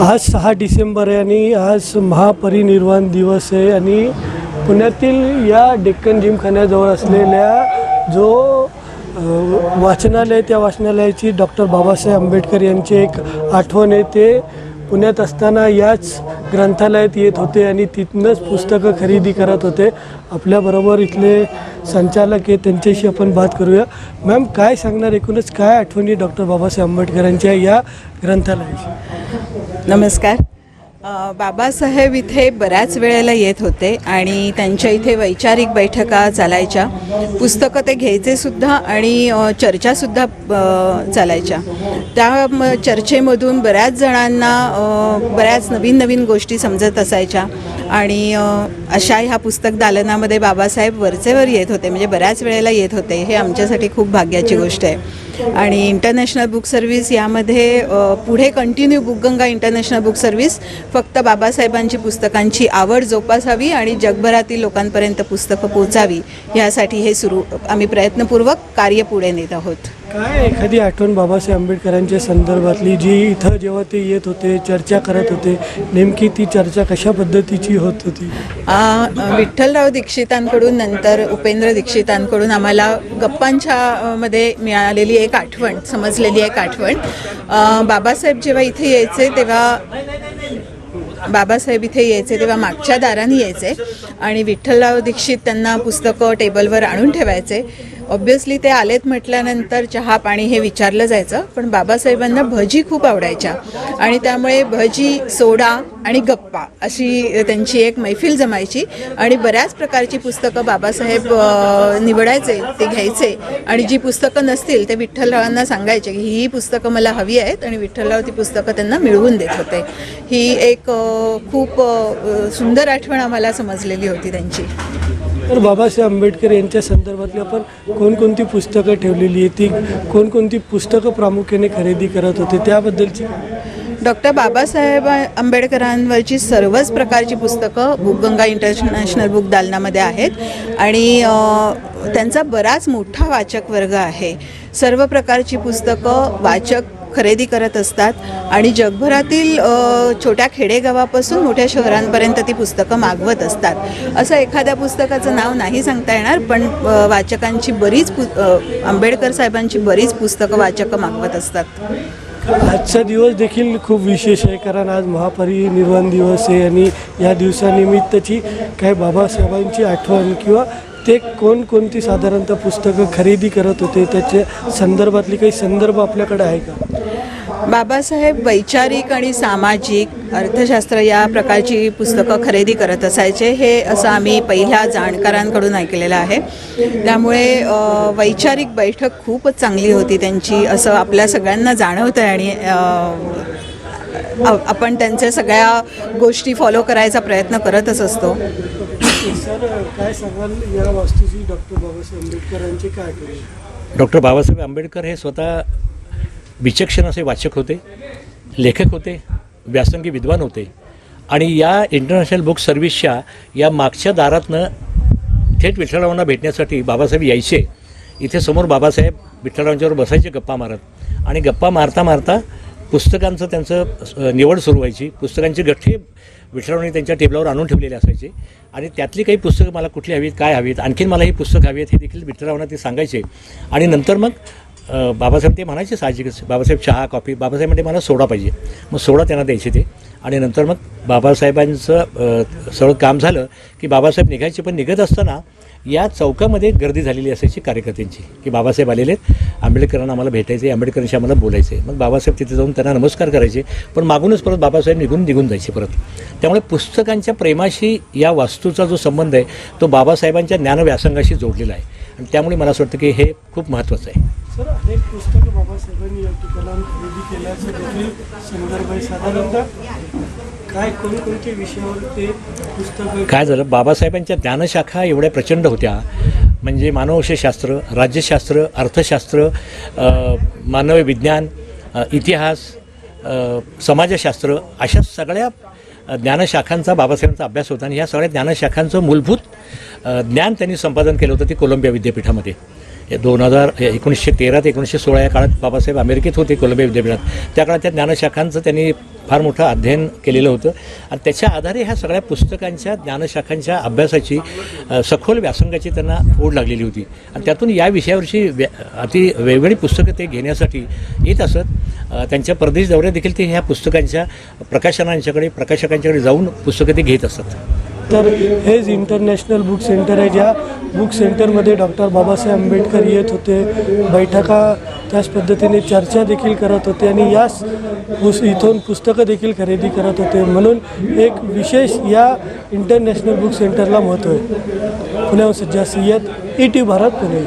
आज सहा डिसेंबर आहे आणि आज महापरिनिर्वाण दिवस आहे आणि पुण्यातील या डेक्कन जिमखान्याजवळ असलेल्या जो वाचनालय त्या वाचनालयाची डॉक्टर बाबासाहेब आंबेडकर यांची एक आठवण आहे. ते पुण्यात असताना याच ग्रंथालयात येत होते आणि तिथनंच पुस्तकं खरेदी करत होते. आपल्याबरोबर इथले संचालक आहे त्यांच्याशी आपण बात करूया. मॅम काय सांगणार? एकूणच काय आठवणी डॉक्टर बाबासाहेब आंबेडकरांच्या या ग्रंथालयाची? नमस्कार. बाबासाहेब इथे बऱ्याच वेळेला येत होते आणि त्यांच्या इथे वैचारिक बैठका चालायच्या. पुस्तकं ते घ्यायचे सुद्धा आणि चर्चासुद्धा चालायच्या. त्या म- चर्चेमधून बऱ्याच जणांना बऱ्याच नवीन नवीन गोष्टी समजत असायच्या आणि अशा ह्या पुस्तक दालनामध्ये बाबासाहेब वरचेवर येत होते म्हणजे बऱ्याच वेळेला येत होते हे आमच्यासाठी खूप भाग्याची गोष्ट आहे. आणि इंटरनॅशनल बुक सर्व्हिस यामध्ये पुढे continue Bookganga international book service फक्त बाबासाहेबांची पुस्तकांची आवड जोपासावी आणि जगभरातील लोकांपर्यंत पुस्तकं पोचावी यासाठी हे सुरू आम्ही प्रयत्नपूर्वक कार्य पुढे नेत आहोत. काय एखादी आठवण बाबासाहेब आंबेडकरांच्या संदर्भातली जी इथं जेव्हा ते येत होते चर्चा करत होते नेमकी ती चर्चा कशा पद्धतीची होत होती? विठ्ठलराव दीक्षितांकडून नंतर उपेंद्र दीक्षितांकडून आम्हाला गप्पांच्या मध्ये मिळालेली एक आठवण समजलेली एक आठवण. बाबासाहेब जेव्हा इथे यायचे तेव्हा बाबासाहेब इथे यायचे तेव्हा मागच्या दाराने यायचे आणि विठ्ठलराव दीक्षित त्यांना पुस्तकं टेबलवर आणून ठेवायचे. ऑब्व्हियसली ते आलेत म्हटल्यानंतर चहा पाणी हे विचारलं जायचं पण बाबासाहेबांना भजी खूप आवडायच्या. आणि त्यामुळे भजी सोडा आणि गप्पा अशी त्यांची एक मैफिल जमायची. आणि बऱ्याच प्रकारची पुस्तकं बाबासाहेब निवडायचे ते घ्यायचे. आणि जी पुस्तकं नसतील ते विठ्ठलरावांना सांगायचे की ही पुस्तकं मला हवी आहेत आणि विठ्ठलराव ती पुस्तकं त्यांना मिळवून देत होते. ही एक खूप सुंदर आठवण आम्हाला समजलेली होती त्यांची. तर बाबासाहेब आंबेडकर यांच्या संदर्भातली आपण कोणकोणती पुस्तकं ठेवलेली आहे ती कोणकोणती पुस्तकं प्रामुख्याने खरेदी करत होते त्याबद्दलची डॉक्टर बाबासाहेब आंबेडकरांवरची सर्वच प्रकारची पुस्तकं बुकगंगा इंटरनॅशनल बुक दालनामध्ये आहेत. आणि त्यांचा बराच मोठा वाचक वर्ग आहे. सर्व प्रकारची पुस्तकं वाचक खरेदी करत असतात आणि जगभरातील छोट्या खेडेगावापासून मोठ्या शहरांपर्यंत ती पुस्तकं मागवत असतात. असं एखाद्या पुस्तकाचं नाव नाही सांगता येणार पण वाचकांची बरीच पु आंबेडकर साहेबांची बरीच पुस्तकं वाचकं मागवत असतात. आजचा दिवस देखील खूप विशेष आहे कारण आज महापरिनिर्वाण दिवस आहे आणि या दिवसानिमित्तची काही बाबासाहेबांची आठवण किंवा ते कोणकोणती साधारणतः पुस्तकं खरेदी करत होते त्याच्या संदर्भातली काही संदर्भ आपल्याकडे आहे का? बाबासाहेब वैचारिक आणि सामाजिक अर्थशास्त्र या प्रकारची पुस्तकं खरेदी करत असायचे. हे असं आम्ही पहिल्या जाणकारांकडून ऐकलेलं आहे. त्यामुळे वैचारिक बैठक खूपच चांगली होती त्यांची असं आपल्या सगळ्यांना जाणवतं आहे आणि आपण त्यांच्या सगळ्या गोष्टी फॉलो करायचा प्रयत्न करतच असतो. सर काय सांगाल या वास्तूची डॉक्टर बाबासाहेब आंबेडकरांची काय आठवण डॉक्टर बाबासाहेब आंबेडकर हे स्वतः विचक्षण असे वाचक होते लेखक होते व्यासंगी विद्वान होते. आणि या इंटरनॅशनल बुक सर्व्हिसच्या या मागच्या दारातनं थेट विठ्ठलरावांना भेटण्यासाठी बाबासाहेब यायचे. इथे समोर बाबासाहेब विठ्ठलरावांच्यावर बसायचे गप्पा मारत. आणि गप्पा मारता मारता पुस्तकांचं त्यांचं निवड सुरू व्हायची. पुस्तकांची गठ्ठे विठ्ठलरावांनी त्यांच्या टेबलावर आणून ठेवलेले असायचे. आणि त्यातली काही पुस्तकं मला कुठली हवीत काय हवीत आणखीन मला ही पुस्तकं हवी आहेत हे देखील विठ्ठलरावांना ते सांगायचे. आणि नंतर मग बाबासाहेब ते म्हणायचे साहजिकच बाबासाहेब चहा कॉफी बाबासाहेब म्हणजे मला सोडा पाहिजे. मग सोडा त्यांना द्यायचे ते. आणि नंतर मग बाबासाहेबांचं सगळं काम झालं की बाबासाहेब निघायचे. पण निघत असताना या चौकामध्ये गर्दी झालेली असायची कार्यकर्त्यांची की बाबासाहेब आलेले आहेत. आंबेडकरांना आम्हाला भेटायचे आंबेडकरांशी आम्हाला बोलायचे मग बाबासाहेब तिथे जाऊन त्यांना नमस्कार करायचे. पण मागूनच परत बाबासाहेब निघून निघून जायचे परत. त्यामुळे पुस्तकांच्या प्रेमाशी या वास्तूचा जो संबंध आहे तो बाबासाहेबांच्या ज्ञानव्यासंगाशी जोडलेला आहे. आणि त्यामुळे मला असं वाटतं की हे खूप महत्त्वाचं आहे. सर अनेक पुस्तकं बाबासाहेबांनी या ठिकाणाहून खरेदी केल्याचं देखील संदर्भ आहे साधारणतः काय कोणकोणत्या विषयावर ते पुस्तकं काय झालं? बाबासाहेबांच्या ज्ञानशाखा एवढ्या प्रचंड होत्या. म्हणजे मानवशास्त्र राज्यशास्त्र अर्थशास्त्र मानवी मानव विज्ञान इतिहास समाजशास्त्र अशा सगळ्या ज्ञानशाखांचा बाबासाहेबांचा अभ्यास होता. आणि ह्या सगळ्या ज्ञानशाखांचं मूलभूत ज्ञान त्यांनी संपादन केलं होतं ते कोलंबिया विद्यापीठामध्ये. दोन हजार एकोणीसशे तेरा ते एकोणीसशे सोळा या काळात बाबासाहेब अमेरिकेत होते कोलंबिया विद्यापीठात. त्या काळात त्या ज्ञानशाखांचं त्यांनी फार मोठं अध्ययन केलेलं होतं. आणि त्याच्या आधारे ह्या सगळ्या पुस्तकांच्या ज्ञानशाखांच्या अभ्यासाची सखोल व्यासंगाची त्यांना ओढ लागलेली होती. आणि त्यातून या विषयावरची व्या अति वेगवेगळी पुस्तकं ते घेण्यासाठी येत असत. त्यांच्या परदेश दौऱ्यात देखील ते ह्या पुस्तकांच्या प्रकाशनांच्याकडे प्रकाशकांच्याकडे जाऊन पुस्तकं ते घेत असतात तर हेच इंटरनॅशनल बुक सेंटर आहे ज्या बुक सेंटरमध्ये डॉक्टर बाबासाहेब आंबेडकर येत होते बैठका त्याच पद्धतीने चर्चा देखील करत होते आणि याच पुस इथून पुस्तकं देखील खरेदी करत होते. म्हणून एक विशेष या इंटरनॅशनल बुक सेंटरला महत्त्व आहे. पुण्याहून सज्जा सय्यद ई टी भारत पुणे.